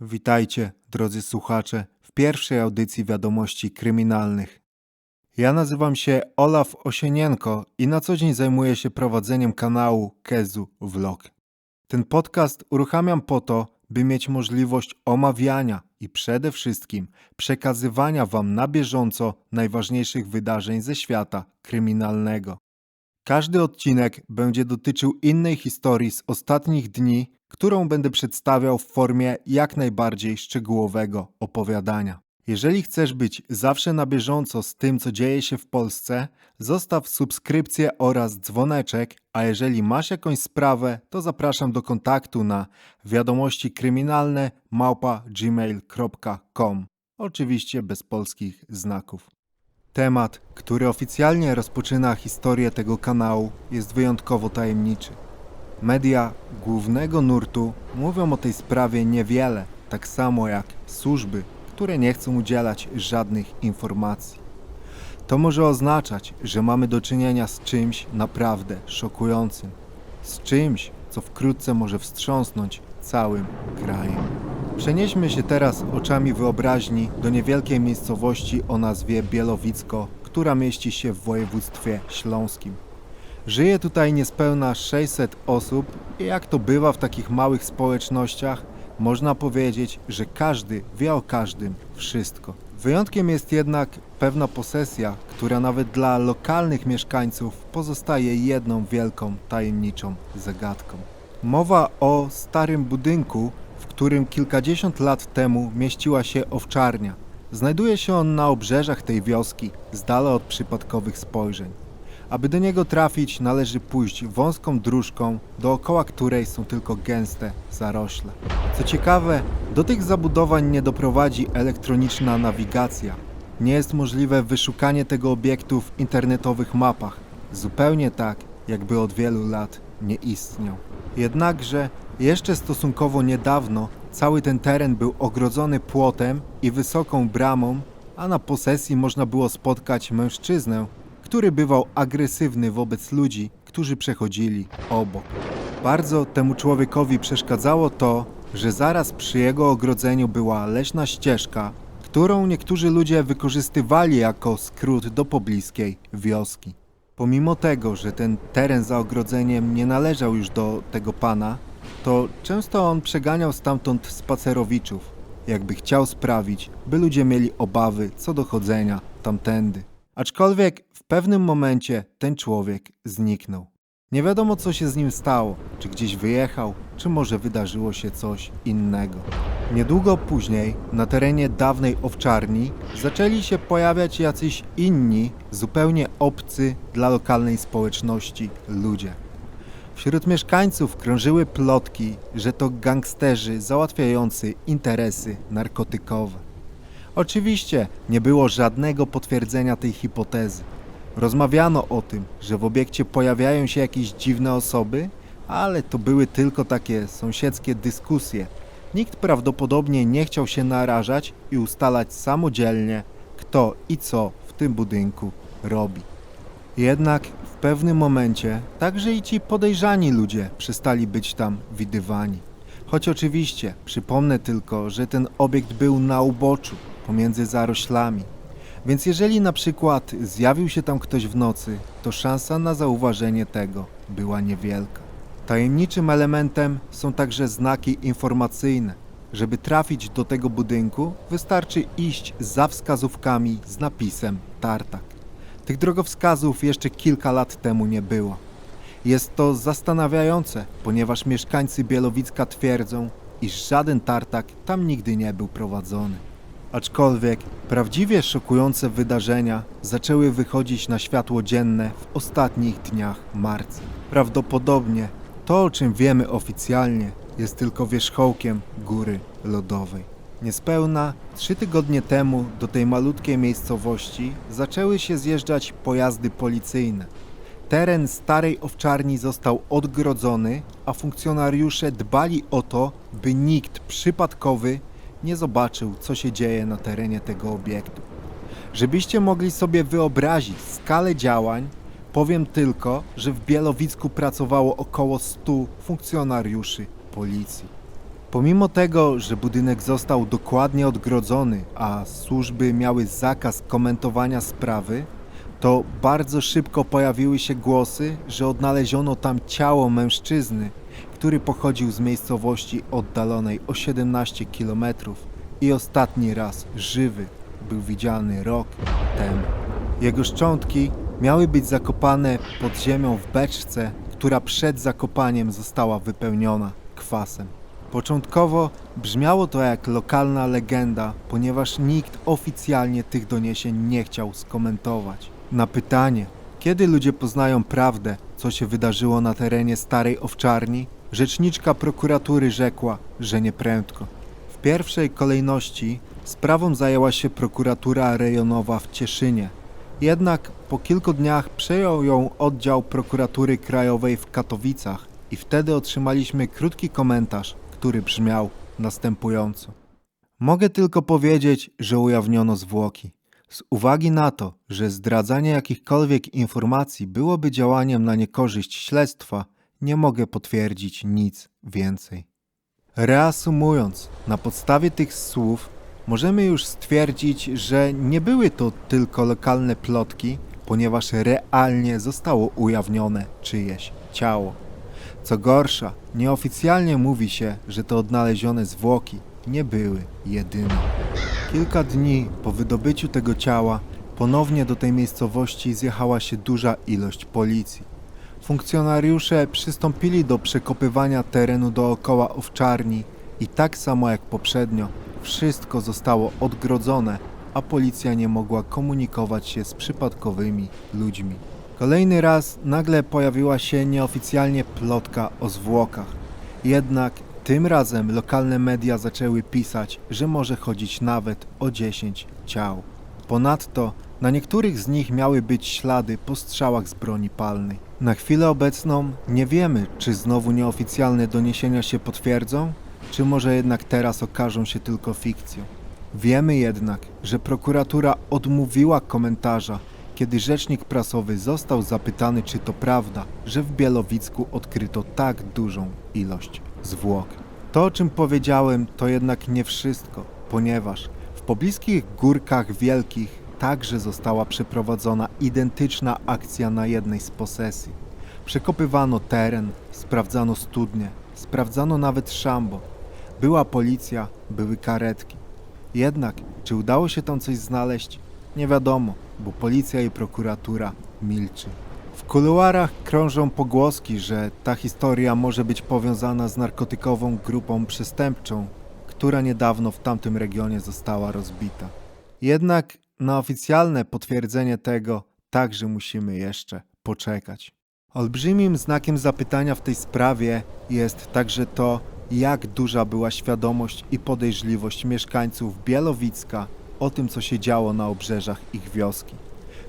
Witajcie, drodzy słuchacze, w pierwszej audycji wiadomości kryminalnych. Ja nazywam się Olaf Osienienko i na co dzień zajmuję się prowadzeniem kanału Kezu Vlog. Ten podcast uruchamiam po to, by mieć możliwość omawiania i przede wszystkim przekazywania Wam na bieżąco najważniejszych wydarzeń ze świata kryminalnego. Każdy odcinek będzie dotyczył innej historii z ostatnich dni, którą będę przedstawiał w formie jak najbardziej szczegółowego opowiadania. Jeżeli chcesz być zawsze na bieżąco z tym, co dzieje się w Polsce, zostaw subskrypcję oraz dzwoneczek, a jeżeli masz jakąś sprawę, to zapraszam do kontaktu na wiadomości kryminalne małpa gmail.com. Oczywiście bez polskich znaków. Temat, który oficjalnie rozpoczyna historię tego kanału, jest wyjątkowo tajemniczy. Media głównego nurtu mówią o tej sprawie niewiele, tak samo jak służby, które nie chcą udzielać żadnych informacji. To może oznaczać, że mamy do czynienia z czymś naprawdę szokującym, z czymś, co wkrótce może wstrząsnąć całym krajem. Przenieśmy się teraz oczami wyobraźni do niewielkiej miejscowości o nazwie Bielowicko, która mieści się w województwie śląskim. Żyje tutaj niespełna 600 osób i jak to bywa w takich małych społecznościach, można powiedzieć, że każdy wie o każdym wszystko. Wyjątkiem jest jednak pewna posesja, która nawet dla lokalnych mieszkańców pozostaje jedną wielką, tajemniczą zagadką. Mowa o starym budynku, w którym kilkadziesiąt lat temu mieściła się owczarnia. Znajduje się on na obrzeżach tej wioski, z dala od przypadkowych spojrzeń. Aby do niego trafić, należy pójść wąską dróżką, dookoła której są tylko gęste zarośle. Co ciekawe, do tych zabudowań nie doprowadzi elektroniczna nawigacja. Nie jest możliwe wyszukanie tego obiektu w internetowych mapach, zupełnie tak, jakby od wielu lat nie istniał. Jednakże jeszcze stosunkowo niedawno cały ten teren był ogrodzony płotem i wysoką bramą, a na posesji można było spotkać mężczyznę, który bywał agresywny wobec ludzi, którzy przechodzili obok. Bardzo temu człowiekowi przeszkadzało to, że zaraz przy jego ogrodzeniu była leśna ścieżka, którą niektórzy ludzie wykorzystywali jako skrót do pobliskiej wioski. Pomimo tego, że ten teren za ogrodzeniem nie należał już do tego pana, to często on przeganiał stamtąd spacerowiczów, jakby chciał sprawić, by ludzie mieli obawy co do chodzenia tamtędy. Aczkolwiek w pewnym momencie ten człowiek zniknął. Nie wiadomo, co się z nim stało, czy gdzieś wyjechał, czy może wydarzyło się coś innego. Niedługo później, na terenie dawnej owczarni, zaczęli się pojawiać jacyś inni, zupełnie obcy dla lokalnej społeczności ludzie. Wśród mieszkańców krążyły plotki, że to gangsterzy załatwiający interesy narkotykowe. Oczywiście nie było żadnego potwierdzenia tej hipotezy. Rozmawiano o tym, że w obiekcie pojawiają się jakieś dziwne osoby, ale to były tylko takie sąsiedzkie dyskusje. Nikt prawdopodobnie nie chciał się narażać i ustalać samodzielnie, kto i co w tym budynku robi. Jednak w pewnym momencie także i ci podejrzani ludzie przestali być tam widywani. Choć oczywiście przypomnę tylko, że ten obiekt był na uboczu, pomiędzy zaroślami. Więc jeżeli na przykład zjawił się tam ktoś w nocy, to szansa na zauważenie tego była niewielka. Tajemniczym elementem są także znaki informacyjne. Żeby trafić do tego budynku, wystarczy iść za wskazówkami z napisem Tartak. Tych drogowskazów jeszcze kilka lat temu nie było. Jest to zastanawiające, ponieważ mieszkańcy Bielowicka twierdzą, iż żaden tartak tam nigdy nie był prowadzony. Aczkolwiek prawdziwie szokujące wydarzenia zaczęły wychodzić na światło dzienne w ostatnich dniach marca. Prawdopodobnie to, o czym wiemy oficjalnie, jest tylko wierzchołkiem góry lodowej. Niespełna trzy tygodnie temu do tej malutkiej miejscowości zaczęły się zjeżdżać pojazdy policyjne. Teren starej owczarni został odgrodzony, a funkcjonariusze dbali o to, by nikt przypadkowy nie zobaczył, co się dzieje na terenie tego obiektu. Żebyście mogli sobie wyobrazić skalę działań, powiem tylko, że w Bielowicku pracowało około 100 funkcjonariuszy policji. Pomimo tego, że budynek został dokładnie odgrodzony, a służby miały zakaz komentowania sprawy, to bardzo szybko pojawiły się głosy, że odnaleziono tam ciało mężczyzny, który pochodził z miejscowości oddalonej o 17 km i ostatni raz żywy był widziany rok temu. Jego szczątki miały być zakopane pod ziemią w beczce, która przed zakopaniem została wypełniona kwasem. Początkowo brzmiało to jak lokalna legenda, ponieważ nikt oficjalnie tych doniesień nie chciał skomentować. Na pytanie, kiedy ludzie poznają prawdę, co się wydarzyło na terenie starej owczarni, rzeczniczka prokuratury rzekła, że nieprędko. W pierwszej kolejności sprawą zajęła się prokuratura rejonowa w Cieszynie. Jednak po kilku dniach przejął ją oddział prokuratury krajowej w Katowicach i wtedy otrzymaliśmy krótki komentarz, który brzmiał następująco. Mogę tylko powiedzieć, że ujawniono zwłoki. Z uwagi na to, że zdradzanie jakichkolwiek informacji byłoby działaniem na niekorzyść śledztwa, nie mogę potwierdzić nic więcej. Reasumując, na podstawie tych słów możemy już stwierdzić, że nie były to tylko lokalne plotki, ponieważ realnie zostało ujawnione czyjeś ciało. Co gorsza, nieoficjalnie mówi się, że te odnalezione zwłoki nie były jedyne. Kilka dni po wydobyciu tego ciała ponownie do tej miejscowości zjechała się duża ilość policji. Funkcjonariusze przystąpili do przekopywania terenu dookoła owczarni i tak samo jak poprzednio wszystko zostało odgrodzone, a policja nie mogła komunikować się z przypadkowymi ludźmi. Kolejny raz nagle pojawiła się nieoficjalnie plotka o zwłokach. Jednak tym razem lokalne media zaczęły pisać, że może chodzić nawet o 10 ciał. Ponadto na niektórych z nich miały być ślady po strzałach z broni palnej. Na chwilę obecną nie wiemy, czy znowu nieoficjalne doniesienia się potwierdzą, czy może jednak teraz okażą się tylko fikcją. Wiemy jednak, że prokuratura odmówiła komentarza, kiedy rzecznik prasowy został zapytany, czy to prawda, że w Bielowicku odkryto tak dużą ilość zwłok. To, o czym powiedziałem, to jednak nie wszystko, ponieważ w pobliskich Górkach Wielkich także została przeprowadzona identyczna akcja na jednej z posesji. Przekopywano teren, sprawdzano studnie, sprawdzano nawet szambo. Była policja, były karetki. Jednak, czy udało się tam coś znaleźć? Nie wiadomo, bo policja i prokuratura milczy. W kuluarach krążą pogłoski, że ta historia może być powiązana z narkotykową grupą przestępczą, która niedawno w tamtym regionie została rozbita. Jednak na oficjalne potwierdzenie tego także musimy jeszcze poczekać. Olbrzymim znakiem zapytania w tej sprawie jest także to, jak duża była świadomość i podejrzliwość mieszkańców Bielowicka o tym, co się działo na obrzeżach ich wioski.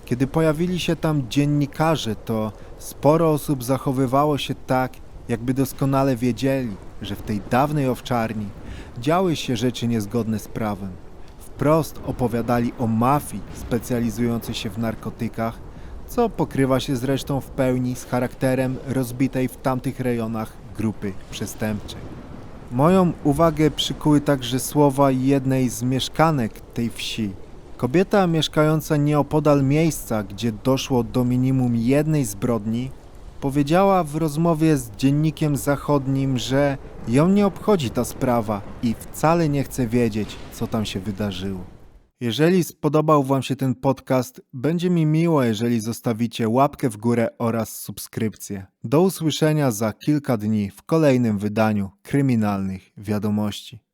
Kiedy pojawili się tam dziennikarze, to sporo osób zachowywało się tak, jakby doskonale wiedzieli, że w tej dawnej owczarni działy się rzeczy niezgodne z prawem. Wprost opowiadali o mafii specjalizującej się w narkotykach, co pokrywa się zresztą w pełni z charakterem rozbitej w tamtych rejonach grupy przestępczej. Moją uwagę przykuły także słowa jednej z mieszkanek tej wsi. Kobieta mieszkająca nieopodal miejsca, gdzie doszło do minimum jednej zbrodni, powiedziała w rozmowie z dziennikiem zachodnim, że ją nie obchodzi ta sprawa i wcale nie chce wiedzieć, co tam się wydarzyło. Jeżeli spodobał Wam się ten podcast, będzie mi miło, jeżeli zostawicie łapkę w górę oraz subskrypcję. Do usłyszenia za kilka dni w kolejnym wydaniu kryminalnych wiadomości.